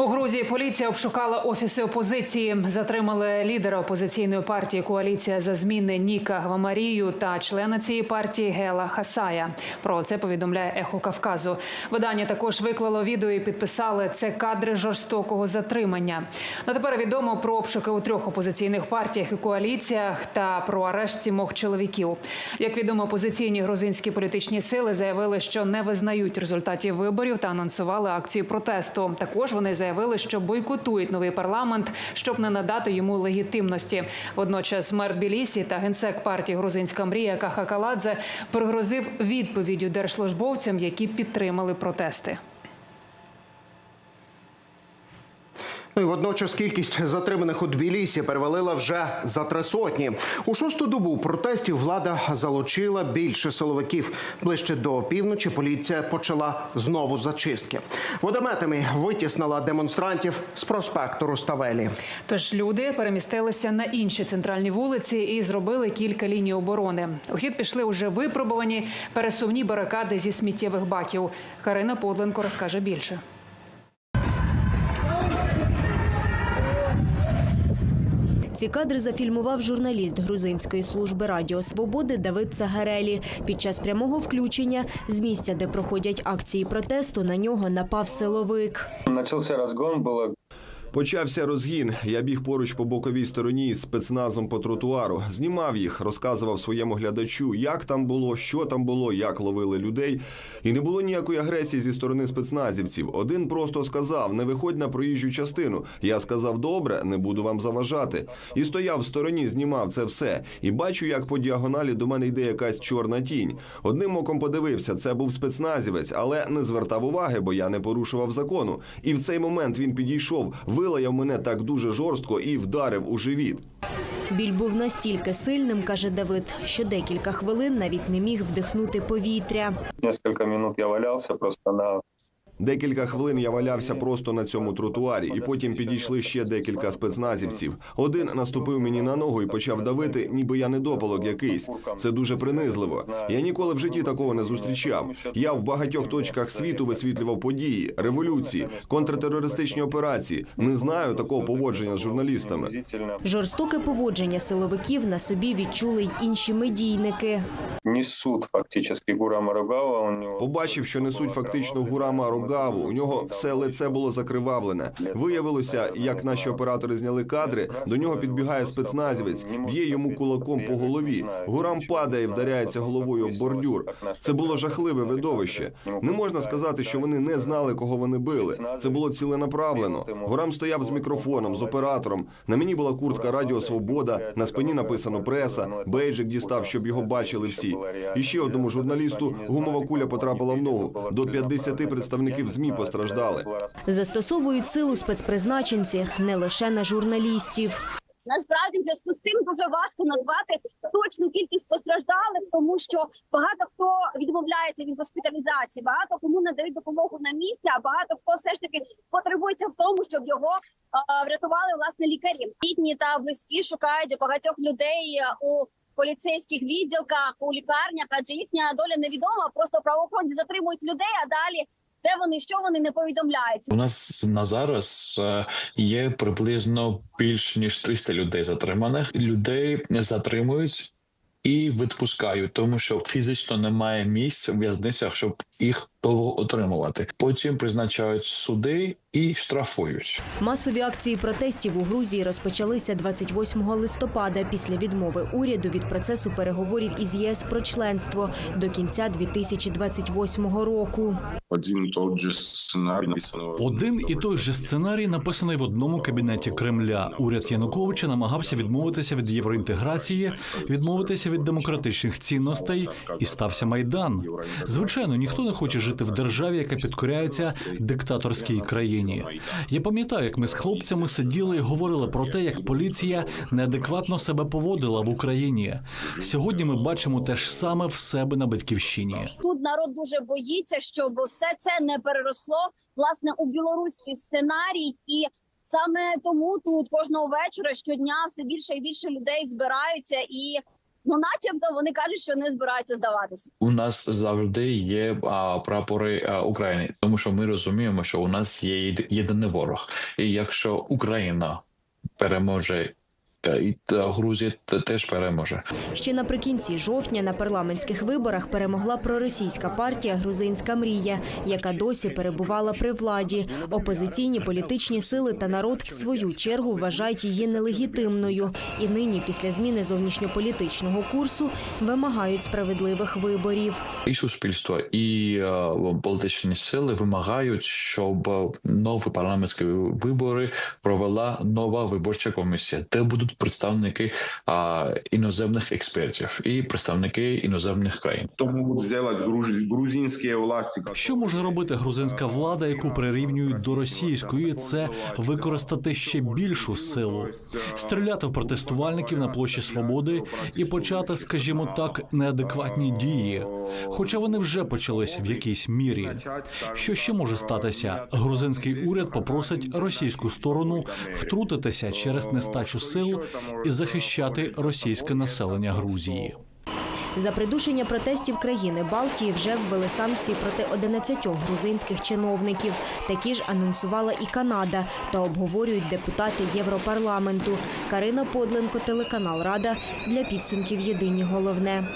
У Грузії поліція обшукала офіси опозиції. Затримали лідера опозиційної партії Коаліція за зміни Ніка Гвамарію та члена цієї партії Гела Хасая. Про це повідомляє Ехо Кавказу. Видання також виклало відео і підписали це кадри жорстокого затримання. На тепер відомо про обшуки у трьох опозиційних партіях і коаліціях та про арешт сімох чоловіків. Як відомо, опозиційні грузинські політичні сили заявили, що не визнають результатів виборів та анонсували акцію протесту. Також вони заявили, що бойкотують новий парламент, щоб не надати йому легітимності. Водночас мер Білісі та генсек партії Грузинська мрія Кахакаладзе пригрозив відповіддю держслужбовцям, які підтримали протести. Ну і водночас кількість затриманих у Тбілісі перевалила вже за три сотні. У шосту добу протестів влада залучила більше силовиків. Ближче до півночі поліція почала знову зачистки. Водометами витіснила демонстрантів з проспекту Руставелі. Тож люди перемістилися на інші центральні вулиці і зробили кілька ліній оборони. У хід пішли уже випробувані пересувні барикади зі сміттєвих баків. Карина Подленко розкаже більше. Ці кадри зафільмував журналіст грузинської служби Радіо Свободи Давид Цагарелі. Під час прямого включення з місця, де проходять акції протесту, на нього напав силовик. Начався разгон, было Почався розгін. Я біг поруч по боковій стороні з спецназом по тротуару. Знімав їх, розказував своєму глядачу, як там було, що там було, як ловили людей. І не було ніякої агресії зі сторони спецназівців. Один просто сказав: не виходь на проїжджу частину. Я сказав, добре, не буду вам заважати. І стояв в стороні, знімав це все. І бачу, як по діагоналі до мене йде якась чорна тінь. Одним оком подивився, це був спецназівець, але не звертав уваги, бо я не порушував закону. І в цей момент він підійшов, вилаяв мене так дуже жорстко і вдарив у живіт. Біль був настільки сильним, каже Давид, що декілька хвилин навіть не міг вдихнути повітря. несколько минут я валявся просто на Декілька хвилин я валявся просто на цьому тротуарі, і потім підійшли ще декілька спецназівців. Один наступив мені на ногу і почав давити, ніби я недопалок якийсь. Це дуже принизливо. Я ніколи в житті такого не зустрічав. Я в багатьох точках світу висвітлював події, революції, контртерористичні операції. Не знаю такого поводження з журналістами. Жорстоке поводження силовиків на собі відчули й інші медійники. Несут фактически Гурама Рогава. У него Побачив, що несуть фактично Гурама Рогаву. У нього все лице було закривавлене. Виявилося, як наші оператори зняли кадри. До нього підбігає спецназівець, б'є йому кулаком по голові. Гурам падає, вдаряється головою об бордюр. Це було жахливе видовище. Не можна сказати, що вони не знали, кого вони били. Це було ціленаправлено. Гурам стояв з мікрофоном, з оператором. На мені була куртка Радіо Свобода. На спині написано преса. Бейджик дістав, щоб його бачили всі. І ще одному журналісту гумова куля потрапила в ногу. До 50 представників змі постраждали. Застосовують силу спецпризначенці не лише на журналістів. Насправді, в зв'язку з тим дуже важко назвати точну кількість постраждалих, тому що багато хто відмовляється від госпіталізації, багато кому надають допомогу на місці, а багато хто все ж таки потребується в тому, щоб його е, врятували власне лікарі. Рідні та близькі шукають багатьох людей е, у поліцейських відділках, у лікарнях, адже їхня доля невідома. Просто правоохоронці затримують людей, а далі. Де вони що вони не повідомляють? У нас на зараз е, є приблизно більш ніж 300 людей затриманих. Людей затримують і відпускають, тому що фізично немає місць в в'язницях, щоб їх довго отримувати. Потім призначають суди і штрафують. Масові акції протестів у Грузії розпочалися 28 листопада після відмови уряду від процесу переговорів із ЄС про членство до кінця 2028 року. один той же сценарій написано. Один і той же сценарій написаний в одному кабінеті Кремля. Уряд Януковича намагався відмовитися від євроінтеграції, відмовитися від демократичних цінностей, і стався майдан. Звичайно, ніхто не хоче жити в державі, яка підкоряється диктаторській країні. Я пам'ятаю, як ми з хлопцями сиділи і говорили про те, як поліція неадекватно себе поводила в Україні. Сьогодні ми бачимо те ж саме в себе на батьківщині. тут народ дуже боїться, щоб все це не переросло власне у білоруський сценарій, і саме тому тут кожного вечора щодня все більше і більше людей збираються і Ну, начебто, вони кажуть, що не збираються здаватися. У нас завжди є а, прапори а, України, тому що ми розуміємо, що у нас є єдиний ворог. І якщо Україна переможе, і Грузія теж переможе. Ще наприкінці жовтня на парламентських виборах перемогла проросійська партія Грузинська мрія, яка досі перебувала при владі. Опозиційні політичні сили та народ в свою чергу вважають її нелегітимною. І нині, після зміни зовнішньополітичного курсу, вимагають справедливих виборів. І суспільство, і е, політичні сили вимагають, щоб е, нові парламентські вибори провела нова виборча комісія, де будуть представники а, іноземних експертів і представники іноземних країн. То могут сделать груз- грузинские Що може робити грузинська влада, яку прирівнюють до російської? Це використати ще більшу силу, стріляти в протестувальників на площі Свободи і почати, скажімо так, неадекватні дії. Хоча вони вже почались в якійсь мірі. Що ще може статися? Грузинський уряд попросить російську сторону втрутитися через нестачу сил і захищати російське населення Грузії. За придушення протестів країни Балтії вже ввели санкції проти 11 грузинських чиновників. Такі ж анонсувала і Канада та обговорюють депутати Європарламенту. Карина Подленко, телеканал Рада для підсумків Єдині головне.